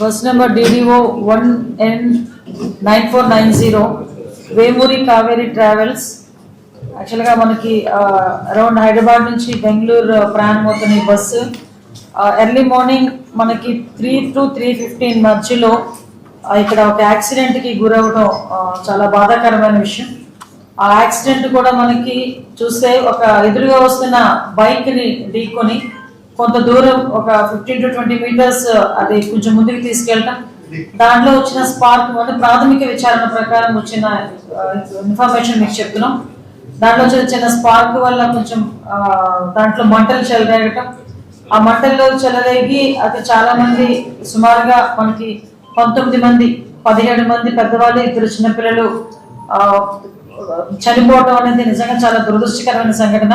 Bus number DDO one N nine four nine zero Vemuri Kaveri travels. యాక్చువల్గా మనకి around Hyderabad నుంచి బెంగళూరు ప్రయాణం అవుతున్న ఈ బస్సు ఎర్లీ మార్నింగ్ మనకి త్రీ టు త్రీ ఫిఫ్టీన్ మధ్యలో ఇక్కడ ఒక యాక్సిడెంట్కి గురవడం చాలా బాధాకరమైన విషయం. ఆ యాక్సిడెంట్ కూడా మనకి చూస్తే ఒక ఎదురుగా వస్తున్న బైక్ని ఢీకొని కొంత దూరం ఒక ఫిఫ్టీన్ టు ట్వంటీ మీటర్స్ అది కొంచెం ముందుకు తీసుకెళ్ళటం దాంట్లో వచ్చిన స్పార్క్ అంటే ప్రాథమిక విచారణ ప్రకారం వచ్చిన ఇన్ఫర్మేషన్ మీకు చెప్తున్నాం. దాంట్లో వచ్చిన చిన్న స్పార్క్ వల్ల కొంచెం దాంట్లో మంటలు చెలరేగటం. ఆ మంటల్లో చెలరేగి అది చాలా మంది సుమారుగా మనకి పంతొమ్మిది మంది పదిహేడు మంది పెద్దవాళ్ళు ఇద్దరు చిన్నపిల్లలు చనిపోవడం అనేది నిజంగా చాలా దురదృష్టకరమైన సంఘటన.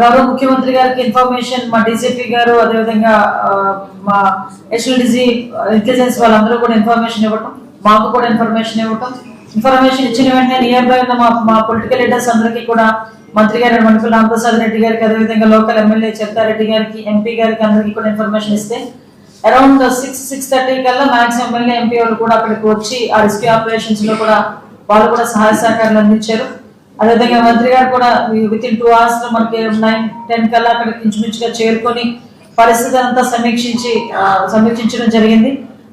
గౌరవ ముఖ్యమంత్రి గారికి ఇన్ఫర్మేషన్ మా డీజీపీ గారు అదేవిధంగా విధంగా మా హెచ్ఎల్డిజి ఇంటెలిజెన్స్ వాళ్ళందరూ కూడా ఇన్ఫర్మేషన్ ఇవ్వటం మాకు కూడా ఇన్ఫర్మేషన్ ఇవ్వటం. ఇన్ఫర్మేషన్ ఇచ్చిన వెంటనే నియర్ బై ఉన్న మా మా పొలిటికల్ లీడర్స్ అందరికీ కూడా మంత్రి గారు మణిపూర్ రామప్రసాద్ రెడ్డి గారికి అదేవిధంగా లోకల్ ఎమ్మెల్యే చెప్తారెడ్డి గారికి ఎంపీ గారికి అందరికీ కూడా ఇన్ఫర్మేషన్ ఇస్తే అరౌండ్ సిక్స్ సిక్స్ థర్టీ కల్లా మ్యాక్స్ ఎమ్మెల్యే ఎంపీ వాళ్ళు కూడా అక్కడికి వచ్చి ఆ రెస్క్యూ ఆపరేషన్స్లో కూడా వాళ్ళు కూడా సహాయ సహకారాలు అందించారు. అదేవిధంగా మంత్రి గారు కూడా విత్ ఇన్ టూ అవర్స్లో మనకి నైన్ టెన్ కల్లా అక్కడ ఇంచుమించుగా చేరుకొని పరిస్థితి అంతా సమీక్షించి సమీక్షించడం జరిగింది.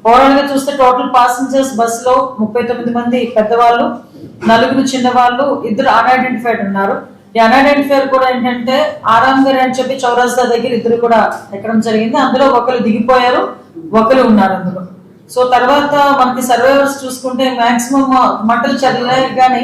ఓవరాల్గా చూస్తే టోటల్ పాసెంజర్స్ బస్లో ముప్పై తొమ్మిది మంది పెద్దవాళ్ళు నలుగురు చిన్నవాళ్ళు ఇద్దరు అన్ఐడెంటిఫైడ్ ఉన్నారు. ఈ అన్ఐడెంటిఫైడ్ కూడా ఏంటంటే ఆరామ్ గారు అని చెప్పి చౌరస్తా దగ్గర ఇద్దరు కూడా ఎక్కడం జరిగింది. అందులో ఒకరు దిగిపోయారు ఒకరు ఉన్నారు అందులో. సో తర్వాత మనకి సర్వైవర్స్ చూసుకుంటే మాక్సిమం మంటలు చదివారు కానీ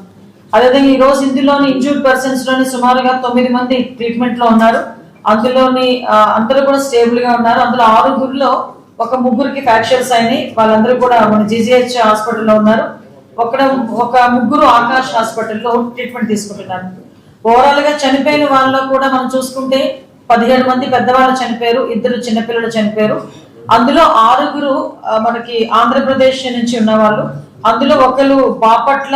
అదేవిధంగా ఈ రోజు ఇందులోని ఇంజూర్డ్ పర్సన్స్లోని సుమారుగా తొమ్మిది మంది ట్రీట్మెంట్లో ఉన్నారు. అందులోని అందరూ కూడా స్టేబుల్గా ఉన్నారు. అందులో ఆరుగురిలో ఒక ముగ్గురికి ఫ్రాక్చర్స్ అయినాయి. వాళ్ళందరూ కూడా మన జీజీహెచ్ హాస్పిటల్లో ఉన్నారు. ఒక ఒక ముగ్గురు ఆకాష్ హాస్పిటల్లో ట్రీట్మెంట్ తీసుకుంటున్నారు. ఓవరాల్గా చనిపోయిన వాళ్ళలో కూడా మనం చూసుకుంటే పదిహేడు మంది పెద్దవాళ్ళు చనిపోయారు. ఇద్దరు చిన్నపిల్లలు చనిపోయారు. అందులో ఆరుగురు మనకి ఆంధ్రప్రదేశ్ నుంచి ఉన్నవాళ్ళు. అందులో ఒకరు Bapatla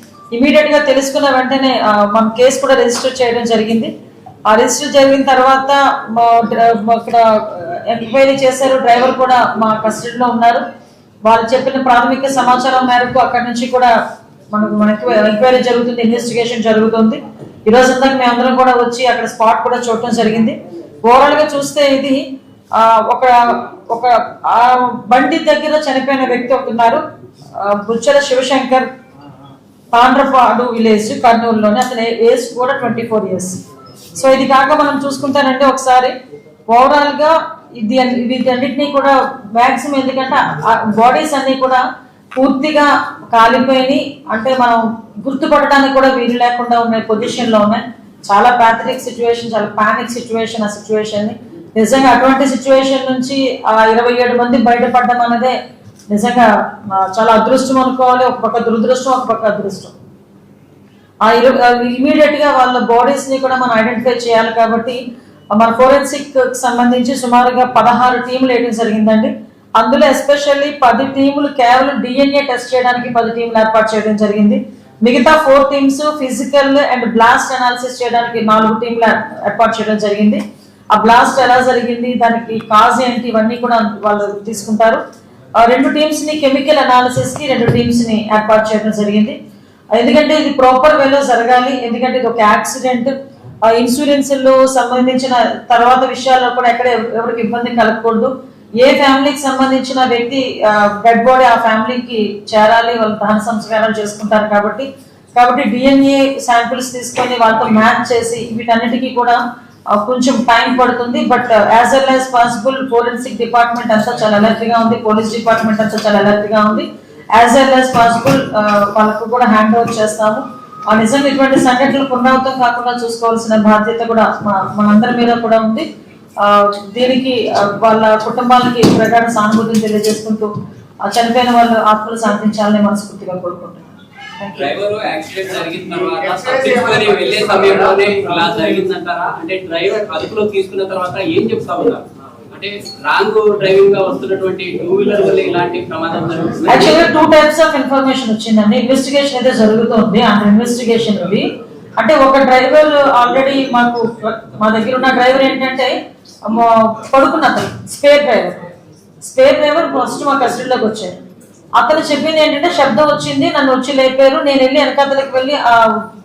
ఇమీడియట్గా తెలుసుకున్న వెంటనే మన కేసు కూడా రిజిస్టర్ చేయడం జరిగింది. ఆ రిజిస్టర్ జరిగిన తర్వాత మా ఎంక్వైరీ చేశారు. డ్రైవర్ కూడా మా కస్టడీలో ఉన్నారు. వాళ్ళు చెప్పిన ప్రాథమిక సమాచారం మేరకు అక్కడి నుంచి కూడా మనకు మనకు ఎంక్వైరీ జరుగుతుంది ఇన్వెస్టిగేషన్ జరుగుతుంది. ఈ రోజు అంతా మేమందరం కూడా వచ్చి అక్కడ స్పాట్ కూడా చూడటం జరిగింది. ఓవరాల్గా చూస్తే ఇది ఒక ఒక బండి దగ్గర చనిపోయిన వ్యక్తి ఒకరున్నారు బుచ్చల శివశంకర్ పాండ్రపాడు విలేజ్ కర్నూలులోనే అతని ఏజ్ కూడా ట్వంటీ ఫోర్ ఇయర్స్. సో ఇది కాక మనం చూసుకుంటానంటే ఒకసారి. ఓవరాల్గా ఇది వీటన్నిటినీ కూడా మ్యాక్సిమం ఎందుకంటే బాడీస్ అన్నీ కూడా పూర్తిగా కాలిపోయి అంటే మనం గుర్తుపడడానికి కూడా వీలు లేకుండా ఉన్న పొజిషన్లో ఉన్నాయి. చాలా ప్యాథరిక్ సిచ్యువేషన్ చాలా పానిక్ సిచ్యువేషన్ ఆ సిచ్యువేషన్ నిజంగా అటువంటి సిచ్యువేషన్ నుంచి ఆ ఇరవై ఏడు మంది బయటపడడం అనేదే నిజంగా చాలా అదృష్టం అనుకోవాలి ఒక పక్క దురదృష్టం ఒక పక్క అదృష్టం. ఆ ఇమీడియట్గా వాళ్ళ బాడీస్ని కూడా మనం ఐడెంటిఫై చేయాలి కాబట్టి మన ఫోరెన్సిక్ సంబంధించి సుమారుగా పదహారు టీములు వేయడం జరిగిందండి. అందులో ఎస్పెషల్లీ పది టీములు కేవలం డిఎన్ఏ టెస్ట్ చేయడానికి పది టీములు ఏర్పాటు చేయడం జరిగింది. మిగతా four teams physical and blast analysis చేయడానికి నాలుగు టీంలు ఏర్పాటు చేయడం జరిగింది. ఆ బ్లాస్ట్ ఎలా జరిగింది దానికి కాజ్ ఏంటి ఇవన్నీ కూడా వాళ్ళు తీసుకుంటారు. రెండు టీమ్స్ని కెమికల్ అనాలిసిస్కి రెండు టీమ్స్ని ఏర్పాటు చేయడం జరిగింది. ఎందుకంటే ఇది ప్రాపర్ వేలో జరగాలి. ఎందుకంటే ఇది ఒక యాక్సిడెంట్ ఆ ఇన్సూరెన్స్లో సంబంధించిన తర్వాత విషయాల్లో కూడా ఎక్కడ ఎవరికి ఇబ్బంది కలగకూడదు. ఏ ఫ్యామిలీకి సంబంధించిన వ్యక్తి డెడ్ బాడీ ఆ ఫ్యామిలీకి చేరాలి. వాళ్ళు దహన సంస్కారాలు చేసుకుంటారు కాబట్టి. కాబట్టి డిఎన్ఏ శాంపిల్స్ తీసుకొని వాళ్ళతో మ్యాచ్ చేసి వీటన్నిటికీ కూడా కొంచెం టైం పడుతుంది but as well as possible forensic department అంతా చాలా అలర్ట్గా ఉంది పోలీస్ డిపార్ట్మెంట్ అంతా చాలా అలర్ట్గా ఉంది. యాజ్ వెల్ యాజ్ పాసిబుల్ వాళ్ళకు కూడా హ్యాండ్ ఓవర్ చేస్తాము. ఆ నిజంగా ఇటువంటి సంఘటనలు పునరావృతం కాకుండా చూసుకోవాల్సిన బాధ్యత కూడా మనందరి మీద కూడా ఉంది. దీనికి వాళ్ళ కుటుంబాలకి ప్రగాఢ సానుభూతిని తెలియజేసుకుంటూ చనిపోయిన వాళ్ళు ఆత్మలు సాధించాలని మనస్ఫూర్తిగా కోరుకుంటున్నాను డ్రైవర్ యాక్సిడెంట్ జరిగిన తర్వాత తప్పించుకొని వెళ్ళే సమయంలోనే ఇలా జరిగిందంటారా? అంటే డ్రైవర్ అదుపులో తీసుకున్న తర్వాత ఏం చెప్తా ఉన్నారు? అంటే రాంగ్ డ్రైవింగ్గా వస్తున్నటువంటి టూ వీలర్ వల్ల ఇలాంటి ప్రమాదం జరుగుతుంది? యాక్చువల్గా టూ టైప్స్ ఆఫ్ ఇన్ఫర్మేషన్ వచ్చిందండి. ఇన్వెస్టిగేషన్ అయితే జరుగుతుంది. అండ్ ఇన్వెస్టిగేషన్ ఇది అంటే ఒక డ్రైవర్ ఆల్రెడీ మాకు మా దగ్గర ఉన్న డ్రైవర్ ఏంటంటే పడుకున్న అతను. Spare driver. Spare driver first మా కస్టడీలోకి వచ్చారు అతను చెప్పింది ఏంటంటే శబ్దం వచ్చింది నన్ను వచ్చి లేపారు నేను వెళ్ళి వెనకాతలకి వెళ్ళి ఆ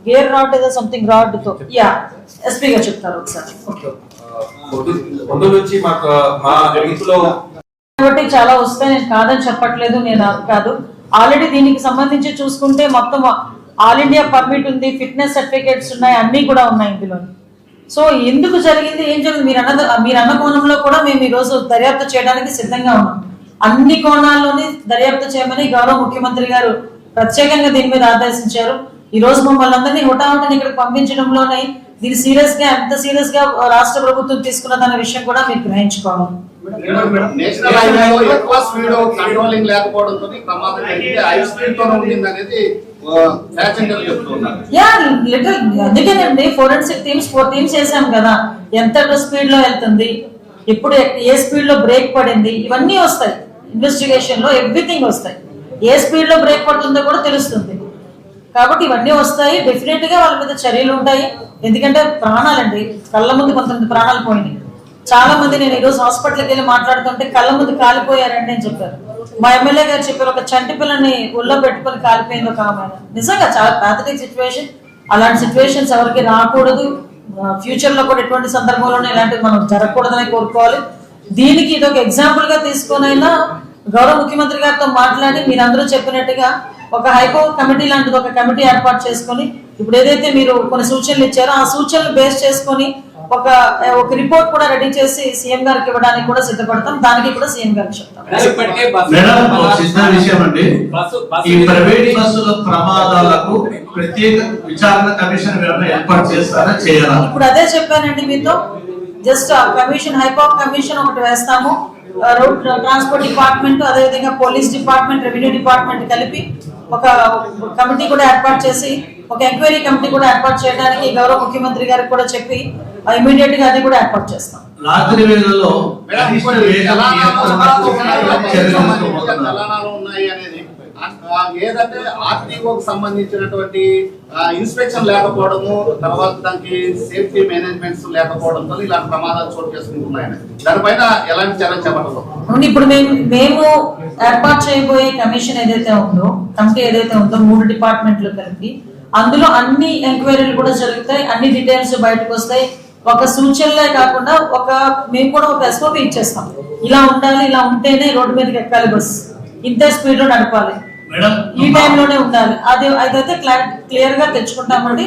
గేర్ రాడ్ ఏదో సంథింగ్ రాడ్తో. యా ఎస్పీ గారు చెప్తారు ఒకసారి. కాబట్టి చాలా వస్తాయి నేను కాదని చెప్పట్లేదు నేను కాదు. ఆల్రెడీ దీనికి సంబంధించి చూసుకుంటే మొత్తం ఆల్ ఇండియా పర్మిట్ ఉంది ఫిట్నెస్ సర్టిఫికేట్స్ ఉన్నాయి అన్నీ కూడా ఉన్నాయి ఇందులో. సో ఎందుకు జరిగింది ఏం జరిగింది? మీరు అన్న మీరు అన్న కోణంలో కూడా మేము ఈ రోజు దర్యాప్తు చేయడానికి సిద్ధంగా ఉన్నాం. అన్ని కోణాల్లోని దర్యాప్తు చేయమని గౌరవ ముఖ్యమంత్రి గారు ప్రత్యేకంగా దీని మీద ఆదేశించారు. ఈ రోజు మమ్మల్ని అందరినీ హుటాహుటిని ఇక్కడికి పంపించడంలోనే దీన్ని సీరియస్గా ఎంత సీరియస్గా రాష్ట్ర ప్రభుత్వం తీసుకున్నదన్న విషయం కూడా మీరు గ్రహించుకోవాలి. నేషనల్ హైవేలో ఎక్కువ స్పీడ్ కంట్రోలింగ్ లేకపోవడంతో ప్రమాదం జరిగింది. హై స్పీడ్తో ఉండింది అనేది ప్యాసింజర్ చెప్తున్నారు. యా లిటిల్ అందుకేనండి ఫోరెన్సిక్ టీమ్స్ ఫోర్ టీమ్స్ వేసాం కదా. ఎంత స్పీడ్లో వెళ్తుంది? ఇప్పుడు ఏ స్పీడ్లో బ్రేక్ పడింది? ఇవన్నీ వస్తాయి. ఇన్వెస్టిగేషన్లో ఎవ్రీథింగ్ వస్తాయి. ఏ స్పీడ్లో బ్రేక్ పడుతుందో కూడా తెలుస్తుంది. కాబట్టి ఇవన్నీ వస్తాయి. డెఫినెట్గా వాళ్ళ మీద చర్యలు ఉంటాయి. ఎందుకంటే ప్రాణాలండి కళ్ళ ముందు కొంతమంది ప్రాణాలు పోయినాయి. చాలా మంది నేను ఈరోజు హాస్పిటల్కి వెళ్ళి మాట్లాడుతుంటే కళ్ళ ముందు కాలిపోయారండి అని చెప్పారు. మా ఎమ్మెల్యే గారు చెప్పారు ఒక చంటి పిల్లని ఒళ్ళో పెట్టుకొని కాలిపోయింది ఒక ఆమె. నిజంగా చాలా ప్యాథటిక్ సిచ్యువేషన్ అలాంటి సిచ్యువేషన్స్ ఎవరికి రాకూడదు. ఫ్యూచర్లో కూడా ఎటువంటి సందర్భంలోనే ఇలాంటివి మనం జరగకూడదని కోరుకోవాలి. దీనికి ఇది ఒక ఎగ్జాంపుల్గా తీసుకొనైనా గౌరవ ముఖ్యమంత్రి గారితో మాట్లాడి మీరందరూ చెప్పినట్టుగా ఒక హైకో కమిటీ లాంటిది ఒక కమిటీ ఏర్పాటు చేసుకొని ఇప్పుడు ఏదైతే మీరు కొన్ని సూచనలు ఇచ్చారో ఆ సూచనలు బేస్ చేసుకొని ఒక ఒక రిపోర్ట్ కూడా రెడీ చేసి సీఎం గారికి ఇవ్వడానికి కూడా సిద్ధపడతాం. దానికి కూడా సీఎం గారికి చెప్తాం. విషయం అండి. ఈ ప్రైవేట్ బస్సుల ప్రమాదాలకు ప్రత్యేక విచారణ కమిషన్ ఏర్పాటు చేస్తారా చేయాలా ఇప్పుడు అదే చెప్పానండి మీతో. జస్ట్ ఆ కమిషన్ హైపాక్ కమిషన్ ఒకటి వేస్తాము. రోడ్ ట్రాన్స్పోర్ట్ డిపార్ట్మెంట్ అదేవిధంగా పోలీస్ డిపార్ట్మెంట్ రెవెన్యూ డిపార్ట్మెంట్ కలిపి ఒక కమిటీ కూడా ఏర్పాటు చేసి ఒక ఎంక్వైరీ కమిటీ కూడా ఏర్పాటు చేయడానికి గౌరవ ముఖ్యమంత్రి గారికి కూడా చెప్పి ఇమీడియట్గా అది కూడా ఏర్పాటు చేస్తాం. రాత్రి వేళల్లో ఏదంటే ఆర్టీఓకి సంబంధించినటువంటి ఇన్స్పెక్షన్ లేకపోవడము తర్వాత దానికి సేఫ్టీ మేనేజ్మెంట్స్ లేకపోవడంతో ఇలాంటి ప్రమాదాలు చోటు చేసుకుంటున్నాయని. దానిపైన ఎలాంటి చర్య చేపట్టదు ఇప్పుడు మేము మేము ఏర్పాటు చేయబోయే కమిషన్ ఏదైతే ఉందో కమిటీ ఏదైతే ఉందో మూడు డిపార్ట్మెంట్లు కలిపి అందులో అన్ని ఎంక్వైరీలు కూడా జరుగుతాయి అన్ని డీటెయిల్స్ బయటకు వస్తాయి. ఒక సూచనలే కాకుండా ఒక మేము కూడా ఒక ఎస్ఓపి ఇచ్చేస్తాం. ఇలా ఉండాలి ఇలా ఉంటేనే రోడ్డు మీదకి ఎక్కాలి బస్సు. ఇంతే స్పీడ్లో నడపాలి ఈ టైంలోనే ఉండాలి. అది అదైతే క్లియర్గా తెచ్చుకుంటామండి.